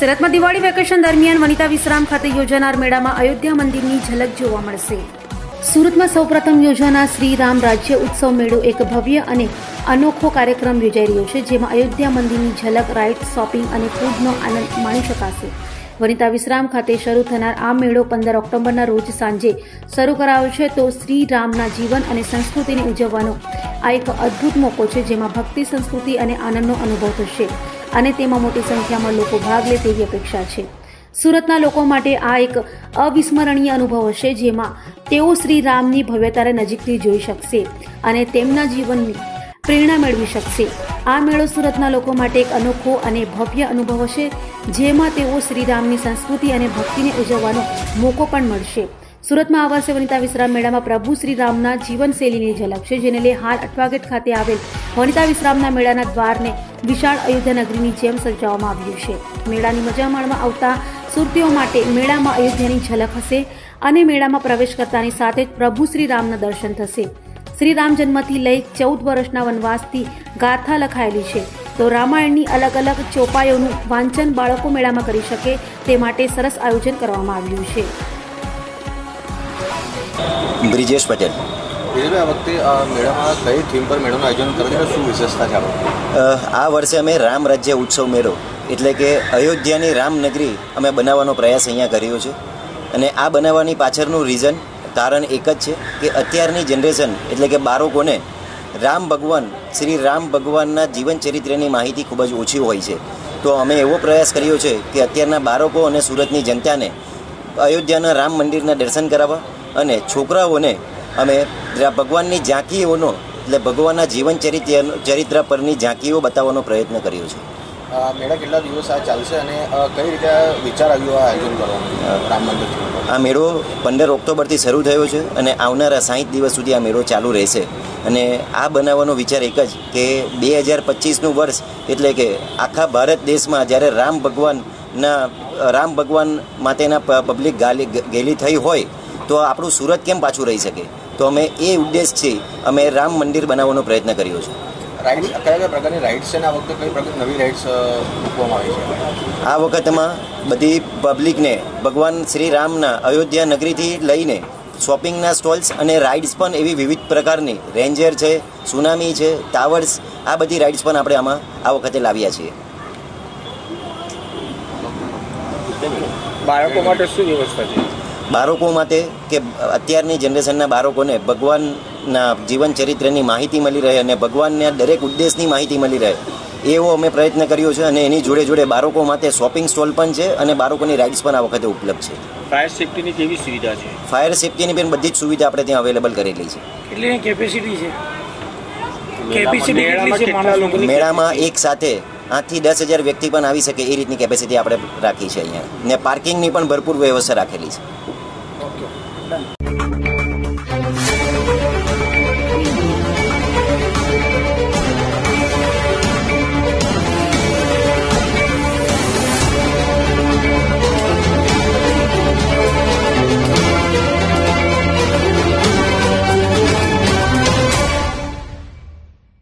સુરતમાં દિવાળી વેકેશન દરમિયાન વનિતા વિશ્રામ ખાતે યોજાનાર મેળામાં અયોધ્યા મંદિરની ઝલક જોવા મળશે. સુરતમાં સૌપ્રથમ યોજાનાર શ્રી રામ રાજ્ય ઉત્સવ મેળો એક ભવ્ય અને અનોખો કાર્યક્રમ યોજાઈ રહ્યો છે, જેમાં અયોધ્યા મંદિરની ઝલક, રાઇડ, શોપિંગ અને ફૂડનો આનંદ માણી શકાશે. વનિતા વિશ્રામ ખાતે શરૂ થનાર આ મેળો પંદર ઓક્ટોબરના રોજ સાંજે શરૂ કરાયો છે, તો શ્રી રામના જીવન અને સંસ્કૃતિને ઉજવવાનો આ એક અદ્ભુત મોકો છે, જેમાં ભક્તિ, સંસ્કૃતિ અને આનંદનો અનુભવ થશે. અને તેમાં મોટી સંખ્યામાં લોકો ભાગ લે તેવી અપેક્ષા છે. સુરતના લોકો માટે આ એક અવિસ્મરણીય અનુભવ હશે જેમાં તેઓ શ્રી રામની ભવ્યતાને નજીકથી જોઈ શકશે અને તેમના જીવનની પ્રેરણા મેળવી શકશે. આ મેળો સુરતના લોકો માટે એક અનોખો અને ભવ્ય અનુભવ હશે, જેમાં તેઓ શ્રીરામની સંસ્કૃતિ અને ભક્તિને ઉજવવાનો મોકો પણ મળશે. સુરતમાં આ વર્ષે વનિતા વિશ્રામ મેળામાં પ્રભુ શ્રીરામના જીવનશૈલીની ઝલક છે, જેને લઈ હાલ અઠવાગેટ ખાતે આવેલ વનિતા વિશ્રામના મેળાના દ્વારને વિશાળ અયોધ્યા નગરીની જેમ સજાવવામાં આવ્યું છે. મેળાની મજા માણવા આવતા સુરતીઓ માટે મેળામાં અયોધ્યાની ઝલક હશે અને મેળામાં પ્રવેશ કરતાની સાથે જ પ્રભુ શ્રી રામના દર્શન થશે. શ્રી રામ જન્મથી લઈ ચૌદ વર્ષના વનવાસથી ગાથા લખાયેલી છે. તો રામાયણની અલગ અલગ ચોપાઈઓનું વાંચન બાળકો મેળામાં કરી શકે તે માટે સરસ આયોજન કરવામાં આવ્યું છે. બ્રિજેશ પટેલ. આ વખતે મેળામાં કઈ થીમ પર મેળાનું આયોજન કર્યું છે શું વિશેષતા છે આ વખતે? અ, આ વર્ષે અમે રામ રાજ્ય ઉત્સવ મેળો. એટલે કે અયોધ્યાની રામનગરી અમે બનાવવાનો પ્રયાસ અહીંયા કર્યો છે. અને આ બનાવવાની પાછળનું રીઝન કારણ એક જ છે કે અત્યારની જનરેશન એટલે કે બાળકોને રામ ભગવાન શ્રી રામ ભગવાનના જીવન ચરિત્રની માહિતી ખૂબ જ ઓછી હોય છે. તો અમે એવો પ્રયાસ કર્યો છે કે અત્યારના બાળકો અને સુરતની જનતાને અયોધ્યાના રામ મંદિરના દર્શન કરાવવા અને છોકરાઓને અમે ભગવાનની ઝાંકીઓનો એટલે ભગવાનના જીવન ચરિત્ર ચરિત્ર પરની ઝાંકીઓ બતાવવાનો પ્રયત્ન કર્યો છે. મેળા કેટલા દિવસ આ ચાલશે અને કઈ રીતે વિચાર આવ્યો આ આયોજન કરવાનું રામ મંદિર આ મેળો પંદર ઓક્ટોબરથી શરૂ થયો છે અને આવનારા સાહીઠ દિવસ સુધી આ મેળો ચાલુ રહેશે. અને આ બનાવવાનો વિચાર એક જ કે બે હજાર પચીસનું વર્ષ એટલે કે આખા ભારત દેશમાં જ્યારે રામ ભગવાનના રામ ભગવાન માટેના પબ્લિક ગાલી ગેલી થઈ હોય તો આપણું સુરત કેમ પાછું રહી શકે? તો અમે એ ઉદ્દેશથી અમે રામ મંદિર બનાવવાનો પ્રયત્ન કર્યો છે. રાઇડ્સ કયા કયા પ્રકારની રાઇડ્સ છે આ વખતે કઈ પ્રકારની નવી રાઇડ્સ મૂકવામાં આવી છે? આ વખતમાં બધી પબ્લિકને ભગવાન શ્રી રામના અયોધ્યા નગરીથી લઈને શોપિંગના સ્ટોલ્સ અને રાઇડ્સ પણ એવી વિવિધ પ્રકારની રેન્જર છે સુનામી છે ટાવર્સ આ બધી રાઇડ્સ પણ આપણે આમાં આ વખતે લાવ્યા છીએ. બાળકો માટે શું વ્યવસ્થા છે? બાળકો માટે કે અત્યારની જનરેશનના બાળકોને ભગવાનના જીવન ચરિત્રની માહિતી મળી રહે અને ભગવાનના દરેક ઉદ્દેશની માહિતી મળી રહે એવો અમે પ્રયત્ન કર્યો છે અને એની જોડે જોડે બાળકો માટે શોપિંગ સ્ટોલ પણ છે અને બાળકોની રાઇડ્સ પણ આ વખતે ઉપલબ્ધ છે. ફાયર સેફ્ટીની કેવી સુવિધા છે? ફાયર સેફ્ટીની પણ બધી જ સુવિધા આપણે ત્યાં અવેલેબલ કરેલી છે. એટલે કેપેસિટી છે. મેળામાં એક સાથે આઠથી દસ હજાર વ્યક્તિ પણ આવી શકે એ રીતની કેપેસિટી આપણે રાખી છે અહીંયા. ને પાર્કિંગની પણ ભરપૂર વ્યવસ્થા રાખેલી છે. Okay. Done.